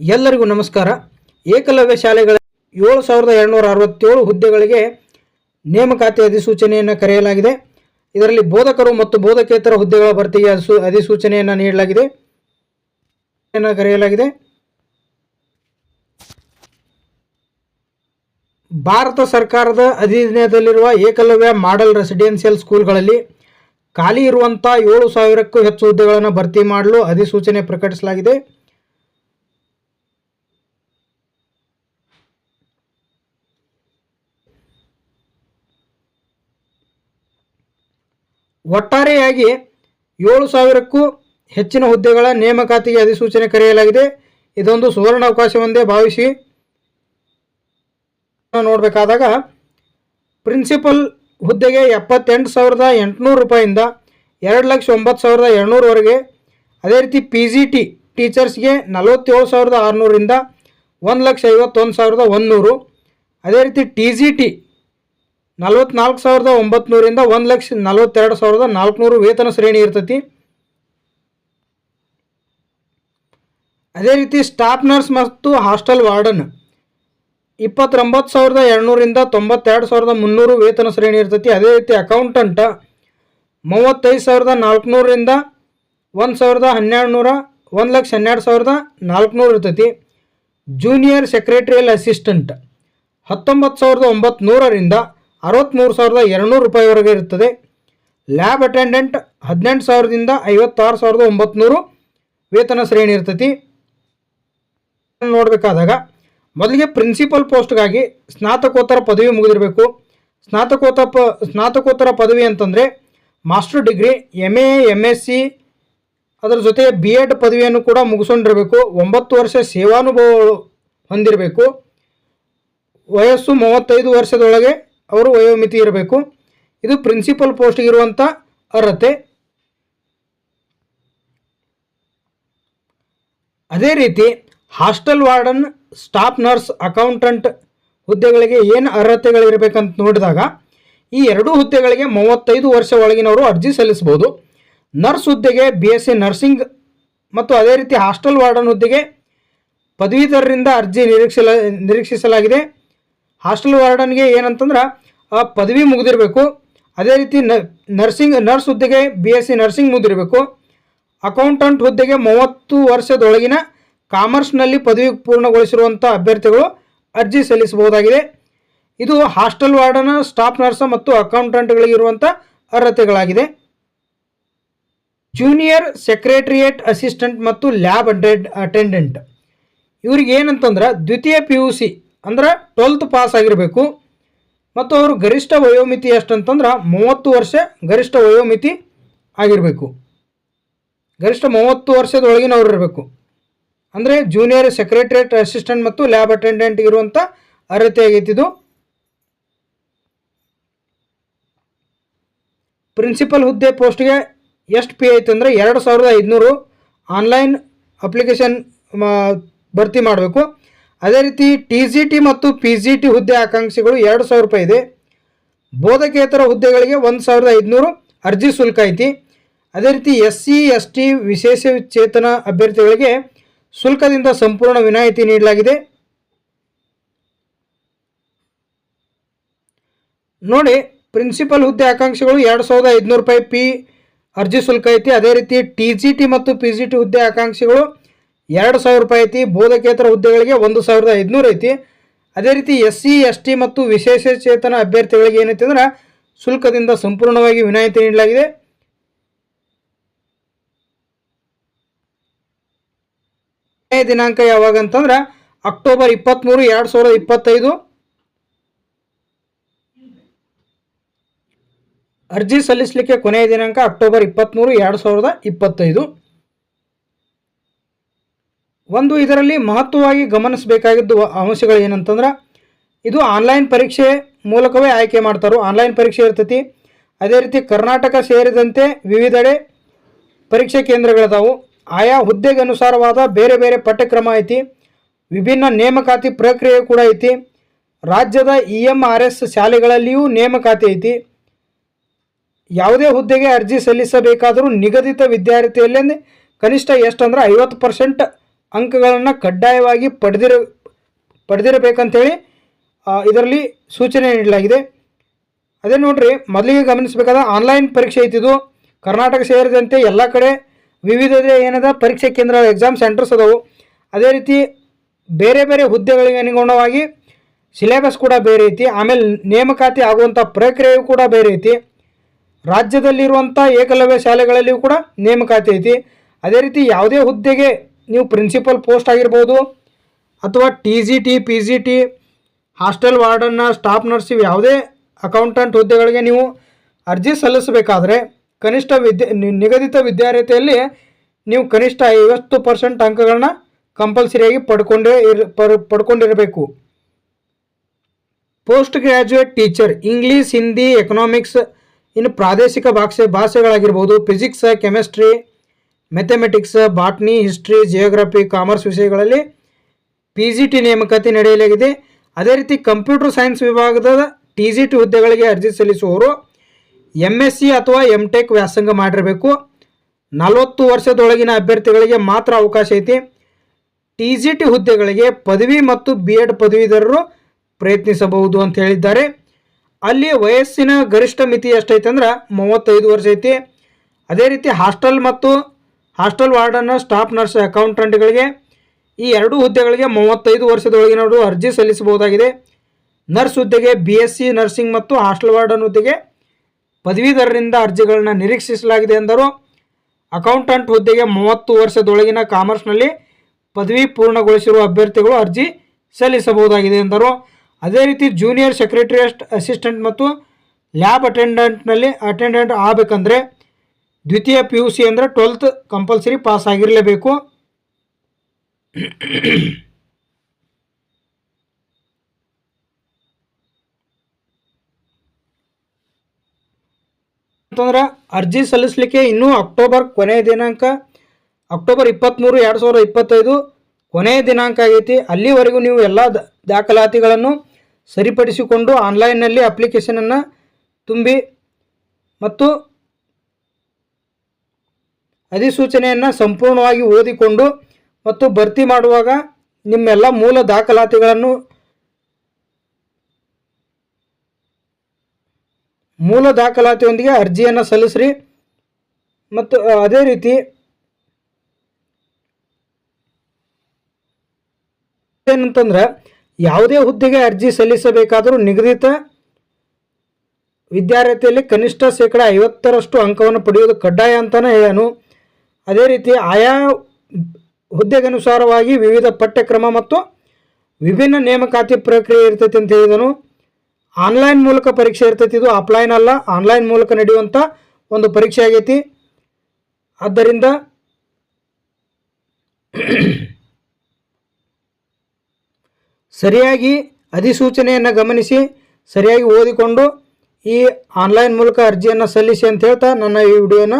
ಎಲ್ಲರಿಗೂ ನಮಸ್ಕಾರ. ಏಕಲವ್ಯ ಶಾಲೆಗಳ ಏಳು ಸಾವಿರದ ಎರಡುನೂರ ಅರವತ್ತೇಳು ಹುದ್ದೆಗಳಿಗೆ ನೇಮಕಾತಿ ಅಧಿಸೂಚನೆಯನ್ನು ಕರೆಯಲಾಗಿದೆ. ಇದರಲ್ಲಿ ಬೋಧಕರು ಮತ್ತು ಬೋಧಕೇತರ ಹುದ್ದೆಗಳ ಭರ್ತಿಗೆ ಅಧಿಸೂ, ಅಧಿಸೂಚನೆಯನ್ನು ನೀಡಲಾಗಿದೆ. ಕರೆಯಲಾಗಿದೆ. ಭಾರತ ಸರ್ಕಾರದ ಅಧೀನದಲ್ಲಿರುವ ಏಕಲವ್ಯ ಮಾಡೆಲ್ ರೆಸಿಡೆನ್ಷಿಯಲ್ ಸ್ಕೂಲ್ಗಳಲ್ಲಿ ಖಾಲಿ ಇರುವಂಥ ಏಳು ಸಾವಿರಕ್ಕೂ ಹೆಚ್ಚು ಹುದ್ದೆಗಳನ್ನು ಭರ್ತಿ ಮಾಡಲು ಅಧಿಸೂಚನೆ ಪ್ರಕಟಿಸಲಾಗಿದೆ. ಒಟ್ಟಾರೆಯಾಗಿ ಏಳು ಸಾವಿರಕ್ಕೂ ಹೆಚ್ಚಿನ ಹುದ್ದೆಗಳ ನೇಮಕಾತಿಗೆ ಅಧಿಸೂಚನೆ ಕರೆಯಲಾಗಿದೆ. ಇದೊಂದು ಸುವರ್ಣ ಅವಕಾಶವೆಂದೇ ಭಾವಿಸಿ ನೋಡಬೇಕಾದಾಗ ಪ್ರಿನ್ಸಿಪಲ್ ಹುದ್ದೆಗೆ ಎಪ್ಪತ್ತೆಂಟು ಸಾವಿರದ ಎಂಟುನೂರು ರೂಪಾಯಿಂದ ಎರಡು ಲಕ್ಷ ಒಂಬತ್ತು ಸಾವಿರದ ಎರಡುನೂರವರೆಗೆ ಅದೇ ರೀತಿ ಪಿ ಜಿ ಟಿ ಟೀಚರ್ಸ್ಗೆ ನಲವತ್ತೇಳು ಸಾವಿರದ ಆರುನೂರಿಂದ ಒಂದು ಲಕ್ಷ ಐವತ್ತೊಂದು ಸಾವಿರದ ಒಂದುನೂರು. ಅದೇ ರೀತಿ ಟಿ ಜಿ ಟಿ ನಲ್ವತ್ನಾಲ್ಕು ಸಾವಿರದ ಒಂಬತ್ನೂರಿಂದ ಒಂದು ಲಕ್ಷ ನಲ್ವತ್ತೆರಡು ಸಾವಿರದ ನಾಲ್ಕುನೂರು ವೇತನ ಶ್ರೇಣಿ ಇರ್ತೈತಿ. ಅದೇ ರೀತಿ ಸ್ಟಾಫ್ ನರ್ಸ್ ಮತ್ತು ಹಾಸ್ಟೆಲ್ ವಾರ್ಡನ್ ಇಪ್ಪತ್ತೊಂಬತ್ತು ಸಾವಿರದ ಎರಡುನೂರಿಂದ ತೊಂಬತ್ತೆರಡು ಸಾವಿರದ ಮುನ್ನೂರು ವೇತನ ಶ್ರೇಣಿ ಇರ್ತೈತಿ. ಅದೇ ರೀತಿ ಅಕೌಂಟಂಟ ಮೂವತ್ತೈದು ಸಾವಿರದ ನಾಲ್ಕುನೂರಿಂದ ಒಂದು ಸಾವಿರದ ಹನ್ನೆರಡು ನೂರ ಒಂದು ಲಕ್ಷ ಹನ್ನೆರಡು ಸಾವಿರದ ನಾಲ್ಕುನೂರು ಇರ್ತೈತಿ. ಜೂನಿಯರ್ ಸೆಕ್ರೆಟರಿಯಲ್ ಅಸಿಸ್ಟೆಂಟ್ ಹತ್ತೊಂಬತ್ತು ಸಾವಿರದ ಒಂಬತ್ತು ಅರವತ್ತ್ಮೂರು ಸಾವಿರದ ಎರಡುನೂರು ರೂಪಾಯಿವರೆಗೆ ಇರುತ್ತದೆ. ಲ್ಯಾಬ್ ಅಟೆಂಡೆಂಟ್ ಹದಿನೆಂಟು ಸಾವಿರದಿಂದ ಐವತ್ತಾರು ಸಾವಿರದ ಒಂಬತ್ನೂರು ವೇತನ ಶ್ರೇಣಿ ಇರ್ತೈತಿ. ನೋಡಬೇಕಾದಾಗ ಮೊದಲಿಗೆ ಪ್ರಿನ್ಸಿಪಲ್ ಪೋಸ್ಟ್ಗಾಗಿ ಸ್ನಾತಕೋತ್ತರ ಪದವಿ ಮುಗಿದಿರಬೇಕು. ಸ್ನಾತಕೋತ್ತರ ಪ, ಸ್ನಾತಕೋತ್ತರ ಪದವಿ ಅಂತಂದರೆ master degree M A M S C ಅದರ ಜೊತೆ ಬಿ ಎಡ್ ಪದವಿಯನ್ನು ಕೂಡ ಮುಗಿಸ್ಕೊಂಡಿರಬೇಕು. ಒಂಬತ್ತು ವರ್ಷ ಸೇವಾನುಭವ ಹೊಂದಿರಬೇಕು. ವಯಸ್ಸು ಮೂವತ್ತೈದು ವರ್ಷದೊಳಗೆ ಅವರು ವಯೋಮಿತಿ ಇರಬೇಕು. ಇದು ಪ್ರಿನ್ಸಿಪಲ್ ಪೋಸ್ಟ್ಗಿರುವಂಥ ಅರ್ಹತೆ. ಅದೇ ರೀತಿ hostel warden staff nurse accountant ಹುದ್ದೆಗಳಿಗೆ ಏನು ಅರ್ಹತೆಗಳಿರಬೇಕಂತ ನೋಡಿದಾಗ ಈ ಎರಡೂ ಹುದ್ದೆಗಳಿಗೆ ಮೂವತ್ತೈದು ವರ್ಷ ಒಳಗಿನವರು ಅರ್ಜಿ ಸಲ್ಲಿಸ್ಬೋದು ನರ್ಸ್ ಹುದ್ದೆಗೆ ಬಿ ಎಸ್ ಸಿ ನರ್ಸಿಂಗ್ ಮತ್ತು ಅದೇ ರೀತಿ ಹಾಸ್ಟೆಲ್ ವಾರ್ಡನ್ ಹುದ್ದೆಗೆ ಪದವೀಧರರಿಂದ ಅರ್ಜಿ ನಿರೀಕ್ಷಲ ನಿರೀಕ್ಷಿಸಲಾಗಿದೆ. ಹಾಸ್ಟೆಲ್ ವಾರ್ಡನ್ಗೆ ಏನಂತಂದ್ರೆ ಆ ಪದವಿ ಮುಗಿದಿರಬೇಕು. ಅದೇ ರೀತಿ ನರ್ಸಿಂಗ್ ನರ್ಸ್ ಹುದ್ದೆಗೆ ಬಿ ಎಸ್ ಸಿ ನರ್ಸಿಂಗ್ ಮುಗಿದಿರಬೇಕು. ಅಕೌಂಟೆಂಟ್ ಹುದ್ದೆಗೆ ಮೂವತ್ತು ವರ್ಷದೊಳಗಿನ ಕಾಮರ್ಸ್ನಲ್ಲಿ ಪದವಿ ಪೂರ್ಣಗೊಳಿಸಿರುವಂಥ ಅಭ್ಯರ್ಥಿಗಳು ಅರ್ಜಿ ಸಲ್ಲಿಸಬಹುದಾಗಿದೆ. ಇದು ಹಾಸ್ಟೆಲ್ ವಾರ್ಡನ ಸ್ಟಾಫ್ ನರ್ಸ್ ಮತ್ತು ಅಕೌಂಟೆಂಟ್ಗಳಿಗಿರುವಂಥ ಅರ್ಹತೆಗಳಾಗಿದೆ. ಜೂನಿಯರ್ ಸೆಕ್ರೆಟ್ರಿಯೇಟ್ ಅಸಿಸ್ಟೆಂಟ್ ಮತ್ತು ಲ್ಯಾಬ್ ಅಟೆಂಡ್ ಅಟೆಂಡೆಂಟ್ ಇವ್ರಿಗೆ ಏನಂತಂದ್ರೆ ದ್ವಿತೀಯ ಪಿ ಯು ಸಿ ಅಂದ್ರೆ ಟ್ವೆಲ್ತ್ ಪಾಸ್ ಆಗಿರಬೇಕು. ಮತ್ತು ಅವರು ಗರಿಷ್ಠ ವಯೋಮಿತಿ ಎಷ್ಟಂತಂದ್ರೆ ಮೂವತ್ತು ವರ್ಷ ಗರಿಷ್ಠ ವಯೋಮಿತಿ ಆಗಿರಬೇಕು. ಗರಿಷ್ಠ ಮೂವತ್ತು ವರ್ಷದೊಳಗಿನವ್ರು ಇರಬೇಕು. ಅಂದರೆ ಜೂನಿಯರ್ ಸೆಕ್ರೆಟ್ರೇಟ್ ಅಸಿಸ್ಟೆಂಟ್ ಮತ್ತು ಲ್ಯಾಬ್ ಅಟೆಂಡೆಂಟ್ ಇರುವಂಥ ಅರ್ಹತೆ ಇದು. ಪ್ರಿನ್ಸಿಪಲ್ ಹುದ್ದೆ ಪೋಸ್ಟ್ಗೆ ಎಷ್ಟು ಪಿ ಐತೆ ಅಂದರೆ ಎರಡು ಸಾವಿರದ ಐದುನೂರು ಆನ್ಲೈನ್ ಅಪ್ಲಿಕೇಶನ್ ಭರ್ತಿ ಮಾಡಬೇಕು. ಅದೇ ರೀತಿ ಟಿ ಜಿ ಟಿ ಮತ್ತು ಪಿ ಜಿ ಟಿ ಹುದ್ದೆ ಆಕಾಂಕ್ಷಿಗಳು ಎರಡು ಸಾವಿರ ರೂಪಾಯಿ ಇದೆ. ಬೋಧಕೇತರ ಹುದ್ದೆಗಳಿಗೆ ಒಂದು ಸಾವಿರದ ಐದುನೂರು ಅರ್ಜಿ ಶುಲ್ಕ ಐತಿ. ಅದೇ ರೀತಿ ಎಸ್ ಸಿ, ಎಸ್ ಟಿ ವಿಶೇಷ ಚೇತನ ಅಭ್ಯರ್ಥಿಗಳಿಗೆ ಶುಲ್ಕದಿಂದ ಸಂಪೂರ್ಣ ವಿನಾಯಿತಿ ನೀಡಲಾಗಿದೆ. ನೋಡಿ, ಪ್ರಿನ್ಸಿಪಲ್ ಹುದ್ದೆ ಆಕಾಂಕ್ಷಿಗಳು ಎರಡು ಸಾವಿರದ ಐದುನೂರು ರೂಪಾಯಿ ಪಿ ಅರ್ಜಿ ಶುಲ್ಕ ಐತಿ. ಅದೇ ರೀತಿ ಟಿ ಜಿ ಟಿ ಮತ್ತು ಪಿ ಜಿ ಟಿ ಹುದ್ದೆ ಆಕಾಂಕ್ಷಿಗಳು ಎರಡು ಸಾವಿರ ರೂಪಾಯಿ ಐತಿ, ಬೋಧಕೇತರ ಹುದ್ದೆಗಳಿಗೆ ಒಂದು ಸಾವಿರದ ಐದುನೂರು ಐತಿ. ಅದೇ ರೀತಿ ಎಸ್ ಸಿ, ಎಸ್ ಟಿ ಮತ್ತು ವಿಶೇಷ ಚೇತನ ಅಭ್ಯರ್ಥಿಗಳಿಗೆ ಏನೈತಿ ಅಂದ್ರೆ ಶುಲ್ಕದಿಂದ ಸಂಪೂರ್ಣವಾಗಿ ವಿನಾಯಿತಿ ನೀಡಲಾಗಿದೆ. ದಿನಾಂಕ ಯಾವಾಗ ಅಂತಂದ್ರೆ ಅಕ್ಟೋಬರ್ ಇಪ್ಪತ್ತ್ಮೂರು ಎರಡು ಸಾವಿರದ ಇಪ್ಪತ್ತೈದು. ಅರ್ಜಿ ಸಲ್ಲಿಸಲಿಕ್ಕೆ ಕೊನೆಯ ದಿನಾಂಕ ಅಕ್ಟೋಬರ್ ಇಪ್ಪತ್ತ್ಮೂರು ಎರಡು ಸಾವಿರದ ಇಪ್ಪತ್ತೈದು. ಒಂದು ಇದರಲ್ಲಿ ಮಹತ್ವವಾಗಿ ಗಮನಿಸಬೇಕಾಗಿದ್ದು ಅಂಶಗಳು ಏನಂತಂದ್ರೆ, ಇದು ಆನ್ಲೈನ್ ಪರೀಕ್ಷೆ ಮೂಲಕವೇ ಆಯ್ಕೆ ಮಾಡ್ತಾರೋ, ಆನ್ಲೈನ್ ಪರೀಕ್ಷೆ ಇರ್ತೈತಿ. ಅದೇ ರೀತಿ ಕರ್ನಾಟಕ ಸೇರಿದಂತೆ ವಿವಿಧೆಡೆ ಪರೀಕ್ಷೆ ಕೇಂದ್ರಗಳಿದಾವು. ಆಯಾ ಹುದ್ದೆಗೆ ಅನುಸಾರವಾದ ಬೇರೆ ಬೇರೆ ಪಠ್ಯಕ್ರಮ ಐತಿ. ವಿಭಿನ್ನ ನೇಮಕಾತಿ ಪ್ರಕ್ರಿಯೆ ಕೂಡ ಐತಿ. ರಾಜ್ಯದ ಇ ಎಂ ಆರ್ ಎಸ್ ಶಾಲೆಗಳಲ್ಲಿಯೂ ನೇಮಕಾತಿ ಐತಿ. ಯಾವುದೇ ಹುದ್ದೆಗೆ ಅರ್ಜಿ ಸಲ್ಲಿಸಬೇಕಾದರೂ ನಿಗದಿತ ವಿದ್ಯಾರ್ಥಿಯಲ್ಲೇ ಕನಿಷ್ಠ ಎಷ್ಟಂದ್ರೆ ಐವತ್ತು ಪರ್ಸೆಂಟ್ ಅಂಕಗಳನ್ನು ಕಡ್ಡಾಯವಾಗಿ ಪಡೆದಿರ, ಪಡೆದಿರಬೇಕಂತೇಳಿ ಇದರಲ್ಲಿ ಸೂಚನೆ ನೀಡಲಾಗಿದೆ. ಅದೇ ನೋಡ್ರಿ, ಮೊದಲಿಗೆ ಗಮನಿಸಬೇಕಾದ ಆನ್ಲೈನ್ ಪರೀಕ್ಷೆ ಐತಿದು ಕರ್ನಾಟಕ ಸೇರಿದಂತೆ ಎಲ್ಲ ಕಡೆ ವಿವಿಧ ಏನದ ಪರೀಕ್ಷೆ ಕೇಂದ್ರ, ಎಕ್ಸಾಮ್ ಸೆಂಟರ್ಸ್ ಅದಾವು. ಅದೇ ರೀತಿ ಬೇರೆ ಬೇರೆ ಹುದ್ದೆಗಳಿಗೆ ಅನುಗುಣವಾಗಿ ಸಿಲೆಬಸ್ ಕೂಡ ಬೇರೆ ಐತಿ. ಆಮೇಲೆ ನೇಮಕಾತಿ ಆಗುವಂಥ ಪ್ರಕ್ರಿಯೆಯು ಕೂಡ ಬೇರೆ ಐತಿ. ರಾಜ್ಯದಲ್ಲಿರುವಂಥ ಏಕಲವ್ಯ ಶಾಲೆಗಳಲ್ಲಿಯೂ ಕೂಡ ನೇಮಕಾತಿ ಐತಿ. ಅದೇ ರೀತಿ ಯಾವುದೇ ಹುದ್ದೆಗೆ ನೀವು ಪ್ರಿನ್ಸಿಪಲ್ ಪೋಸ್ಟ್ ಆಗಿರ್ಬೋದು ಅಥವಾ T G T P G T hostel ವಾರ್ಡನ್ನ staff nurse ಇವು ಯಾವುದೇ ಅಕೌಂಟೆಂಟ್ ಹುದ್ದೆಗಳಿಗೆ ನೀವು ಅರ್ಜಿ ಸಲ್ಲಿಸಬೇಕಾದ್ರೆ ಕನಿಷ್ಠ ವಿದ್ಯೆ ನಿಗದಿತ ವಿದ್ಯಾರ್ಹತೆಯಲ್ಲಿ ನೀವು ಕನಿಷ್ಠ ಐವತ್ತು ಪರ್ಸೆಂಟ್ ಅಂಕಗಳನ್ನ ಕಂಪಲ್ಸರಿಯಾಗಿ ಪಡ್ಕೊಂಡೇ ಇರ್, ಪರ್, ಪಡ್ಕೊಂಡಿರಬೇಕು. Post graduate teacher English Hindi economics ಇನ್ನು ಪ್ರಾದೇಶಿಕ ಭಾಷೆ, ಭಾಷೆಗಳಾಗಿರ್ಬೋದು physics chemistry mathematics botany history geography commerce ವಿಷಯಗಳಲ್ಲಿ ಪಿ ಜಿ ಟಿ ನೇಮಕಾತಿ ನಡೆಯಲಾಗಿದೆ. ಅದೇ ರೀತಿ ಕಂಪ್ಯೂಟರ್ ಸೈನ್ಸ್ ವಿಭಾಗದ ಟಿ ಜಿ ಟಿ ಹುದ್ದೆಗಳಿಗೆ ಅರ್ಜಿ ಸಲ್ಲಿಸುವವರು ಎಂ ಎಸ್ ಸಿ ಅಥವಾ ಎಂ ಟೆಕ್ ವ್ಯಾಸಂಗ ಮಾಡಿರಬೇಕು. ನಲವತ್ತು ವರ್ಷದೊಳಗಿನ ಅಭ್ಯರ್ಥಿಗಳಿಗೆ ಮಾತ್ರ ಅವಕಾಶ ಐತಿ. ಟಿ ಜಿ ಟಿ ಹುದ್ದೆಗಳಿಗೆ ಪದವಿ ಮತ್ತು ಬಿ ಎಡ್ ಪದವೀಧರರು ಪ್ರಯತ್ನಿಸಬಹುದು ಅಂತ ಹೇಳಿದ್ದಾರೆ. ಅಲ್ಲಿ ವಯಸ್ಸಿನ ಗರಿಷ್ಠ ಮಿತಿ ಎಷ್ಟೈತೆ ಅಂದ್ರೆ ಮೂವತ್ತೈದು ವರ್ಷ ಐತಿ. ಅದೇ ರೀತಿ ಹಾಸ್ಟೆಲ್ ಮತ್ತು ಹಾಸ್ಟೆಲ್ ವಾರ್ಡನ್ನ ಸ್ಟಾಫ್ ನರ್ಸ್, ಅಕೌಂಟೆಂಟ್ಗಳಿಗೆ ಈ ಎರಡೂ ಹುದ್ದೆಗಳಿಗೆ ಮೂವತ್ತೈದು ವರ್ಷದೊಳಗಿನವರು ಅರ್ಜಿ ಸಲ್ಲಿಸಬಹುದಾಗಿದೆ. ನರ್ಸ್ ಹುದ್ದೆಗೆ ಬಿ ಎಸ್ ಸಿ ನರ್ಸಿಂಗ್ ಮತ್ತು ಹಾಸ್ಟೆಲ್ ವಾರ್ಡನ್ ಹುದ್ದೆಗೆ ಪದವೀಧರರಿಂದ ಅರ್ಜಿಗಳನ್ನ ನಿರೀಕ್ಷಿಸಲಾಗಿದೆ ಎಂದರು. ಅಕೌಂಟೆಂಟ್ ಹುದ್ದೆಗೆ ಮೂವತ್ತು ವರ್ಷದೊಳಗಿನ ಕಾಮರ್ಸ್ನಲ್ಲಿ ಪದವಿ ಪೂರ್ಣಗೊಳಿಸಿರುವ ಅಭ್ಯರ್ಥಿಗಳು ಅರ್ಜಿ ಸಲ್ಲಿಸಬಹುದಾಗಿದೆ ಎಂದರು. ಅದೇ ರೀತಿ ಜೂನಿಯರ್ ಸೆಕ್ರೆಟರಿಯಸ್ಟ್ ಅಸಿಸ್ಟೆಂಟ್ ಮತ್ತು ಲ್ಯಾಬ್ ಅಟೆಂಡೆಂಟ್ನಲ್ಲಿ ಅಟೆಂಡೆಂಟ್ ಆಗಬೇಕಂದ್ರೆ ದ್ವಿತೀಯ ಪಿ ಯು ಸಿ ಅಂದರೆ ಟ್ವೆಲ್ತ್ ಕಂಪಲ್ಸರಿ ಪಾಸ್ ಆಗಿರಲೇಬೇಕು. ಅಂತಂದ್ರೆ ಅರ್ಜಿ ಸಲ್ಲಿಸಲಿಕ್ಕೆ ಇನ್ನೂ ಅಕ್ಟೋಬರ್ ಕೊನೆಯ ದಿನಾಂಕ ಅಕ್ಟೋಬರ್ ಇಪ್ಪತ್ತ್ಮೂರು ಎರಡು ಸಾವಿರದ ಇಪ್ಪತ್ತೈದು ಕೊನೆಯ ದಿನಾಂಕ ಆಗೈತಿ. ಅಲ್ಲಿವರೆಗೂ ನೀವು ಎಲ್ಲ ದಾಖಲಾತಿಗಳನ್ನು ಸರಿಪಡಿಸಿಕೊಂಡು ಆನ್ಲೈನ್ನಲ್ಲಿ ಅಪ್ಲಿಕೇಶನನ್ನು ತುಂಬಿ ಮತ್ತು ಅಧಿಸೂಚನೆಯನ್ನು ಸಂಪೂರ್ಣವಾಗಿ ಓದಿಕೊಂಡು ಮತ್ತು ಭರ್ತಿ ಮಾಡುವಾಗ ನಿಮ್ಮೆಲ್ಲ ಮೂಲ ದಾಖಲಾತಿಗಳನ್ನು ಮೂಲ ದಾಖಲಾತಿಯೊಂದಿಗೆ ಅರ್ಜಿಯನ್ನು ಸಲ್ಲಿಸ್ರಿ. ಮತ್ತು ಅದೇ ರೀತಿ ಏನಂತಂದ್ರೆ, ಯಾವುದೇ ಹುದ್ದೆಗೆ ಅರ್ಜಿ ಸಲ್ಲಿಸಬೇಕಾದರೂ ನಿಗದಿತ ವಿದ್ಯಾರ್ಥಿಯಲ್ಲಿ ಕನಿಷ್ಠ ಶೇಕಡ ಐವತ್ತರಷ್ಟು ಅಂಕವನ್ನು ಪಡೆಯುವುದು ಕಡ್ಡಾಯ ಅಂತಲೇ ಹೇಳನು ಅದೇ ರೀತಿ ಆಯಾ ಹುದ್ದೆಗನುಸಾರವಾಗಿ ವಿವಿಧ ಪಠ್ಯಕ್ರಮ ಮತ್ತು ವಿಭಿನ್ನ ನೇಮಕಾತಿ ಪ್ರಕ್ರಿಯೆ ಇರ್ತೈತಿ ಅಂತ ಹೇಳಿದನು. ಆನ್ಲೈನ್ ಮೂಲಕ ಪರೀಕ್ಷೆ ಇರ್ತೈತಿ ಇದು. ಆಫ್ಲೈನ್ ಅಲ್ಲ, ಆನ್ಲೈನ್ ಮೂಲಕ ನಡೆಯುವಂಥ ಒಂದು ಪರೀಕ್ಷೆ ಆಗೈತಿ. ಆದ್ದರಿಂದ ಸರಿಯಾಗಿ ಅಧಿಸೂಚನೆಯನ್ನು ಗಮನಿಸಿ, ಸರಿಯಾಗಿ ಓದಿಕೊಂಡು ಈ ಆನ್ಲೈನ್ ಮೂಲಕ ಅರ್ಜಿಯನ್ನು ಸಲ್ಲಿಸಿ ಅಂತ ಹೇಳ್ತಾ ನನ್ನ ಈ ವಿಡಿಯೋನ